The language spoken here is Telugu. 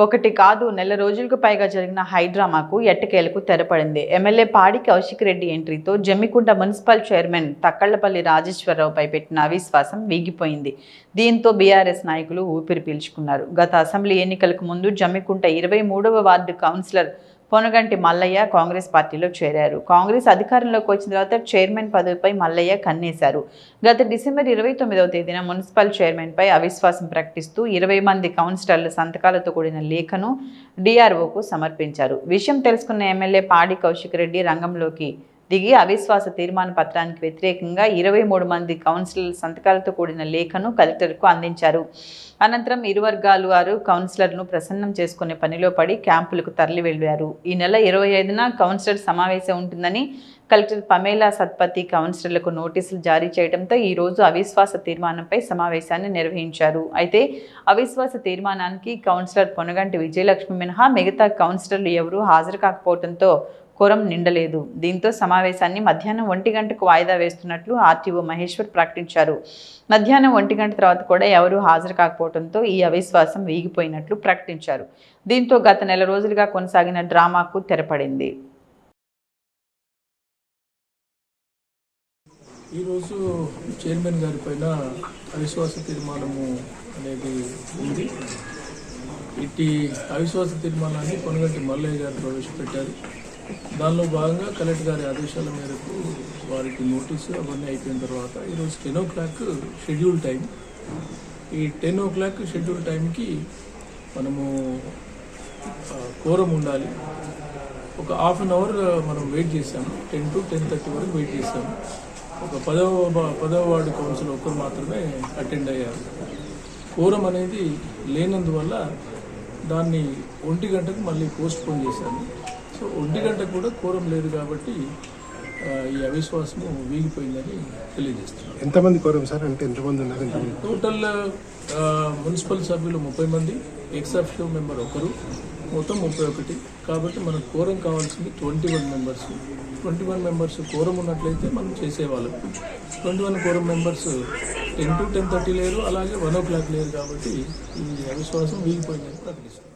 ఒకటి కాదు నెల రోజులకు పైగా జరిగిన హైడ్రామాకు ఎట్టకేలకు తెరపడింది. ఎమ్మెల్యే పాడి కౌశిక్ రెడ్డి ఎంట్రీతో జమ్మికుంట మున్సిపల్ చైర్మన్ తక్కళ్ళపల్లి రాజేశ్వరరావుపై పెట్టిన అవిశ్వాసం వీగిపోయింది. దీంతో బీఆర్ఎస్ నాయకులు ఊపిరి పీల్చుకున్నారు. గత అసెంబ్లీ ఎన్నికలకు ముందు జమ్మికుంట ఇరవై మూడవ వార్డు కౌన్సిలర్ పొనగంటి మల్లయ్య కాంగ్రెస్ పార్టీలో చేరారు. కాంగ్రెస్ అధికారంలోకి వచ్చిన తర్వాత చైర్మన్ పదవిపై మల్లయ్య కన్నేశారు. గత డిసెంబర్ ఇరవై తొమ్మిదవ తేదీన మున్సిపల్ చైర్మన్పై అవిశ్వాసం ప్రకటిస్తూ ఇరవై మంది కౌన్సిలర్ల సంతకాలతో కూడిన లేఖను డిఆర్ఓకు సమర్పించారు. విషయం తెలుసుకున్న ఎమ్మెల్యే పాడి కౌశిక్ రెడ్డి రంగంలోకి దిగి అవిశ్వాస తీర్మాన పత్రానికి వ్యతిరేకంగా ఇరవై మూడు మంది కౌన్సిలర్ సంతకాలతో కూడిన లేఖను కలెక్టర్కు అందించారు. అనంతరం ఇరు వర్గాలు వారు కౌన్సిలర్ను ప్రసన్నం చేసుకునే పనిలో పడి క్యాంపులకు తరలి వెళ్ళారు ఈ నెల ఇరవై ఐదున కౌన్సిలర్ సమావేశం ఉంటుందని కలెక్టర్ పమేలా సత్పతి కౌన్సిలర్లకు నోటీసులు జారీ చేయడంతో ఈ రోజు అవిశ్వాస తీర్మానంపై సమావేశాన్ని నిర్వహించారు. అయితే అవిశ్వాస తీర్మానానికి కౌన్సిలర్ పొనగంటి విజయలక్ష్మి మినహా మిగతా కౌన్సిలర్లు ఎవరూ హాజరు కాకపోవడంతో కోరం నిండలేదు. దీంతో సమావేశాన్ని మధ్యాహ్నం ఒంటి గంటకు వాయిదా వేస్తున్నట్లు ఆర్టీఓ మహేశ్వర్ ప్రకటించారు. మధ్యాహ్నం ఒంటి గంట తర్వాత కూడా ఎవరూ హాజరు కాకపోవడంతో ఈ అవిశ్వాసం వీగిపోయినట్లు ప్రకటించారు. దీంతో గత నెల రోజులుగా కొనసాగిన డ్రామాకు తెరపడింది. ఈరోజు చైర్మన్ గారి పైన అవిశ్వాస తీర్మానము అనేది ఉంది. ఇట్టి అవిశ్వాస తీర్మానాన్ని కొనగంటి మల్లయ్య గారు ప్రవేశపెట్టారు. దానిలో భాగంగా కలెక్టర్ గారి ఆదేశాల మేరకు వారికి నోటీసు అవన్నీ అయిపోయిన తర్వాత ఈరోజు ten o'clock schedule time. ఈ టెన్ ఓ క్లాక్ షెడ్యూల్ టైంకి మనము కోరం ఉండాలి. ఒక హాఫ్ అన్ అవర్ మనం వెయిట్ చేసాము టెన్ టు టెన్ థర్టీ వరకు వెయిట్ చేసాము ఒక పదవ పదవ వార్డు కౌన్సిల్ ఒక్కరు మాత్రమే అటెండ్ అయ్యారు. కోరం అనేది లేనందువల్ల దాన్ని ఒంటి గంటకు మళ్ళీ పోస్ట్ పోన్ చేశాను సో ఒంటి గంటకు కూడా కోరం లేదు కాబట్టి ఈ అవిశ్వాసము వీగిపోయిందని తెలియజేస్తున్నాను. ఎంతమంది కోరం సార్? అంటే ఎంతమంది ఉన్నారు? టోటల్ మున్సిపల్ సభ్యులు ముప్పై మంది ఎక్స్ అఫిషియల్ మెంబర్ ఒకరు మొత్తం ముప్పై ఒకటి. కాబట్టి మనకు కోరం కావాల్సింది twenty one members. Twenty one members quorum ఉన్నట్లయితే మనం చేసేవాళ్ళం. Twenty one quorum members ten to ten thirty లేరు అలాగే వన్ ఓ క్లాక్ లేరు కాబట్టి ఈ అవిశ్వాసం వీగిపోయిందని ప్రకటిస్తున్నాం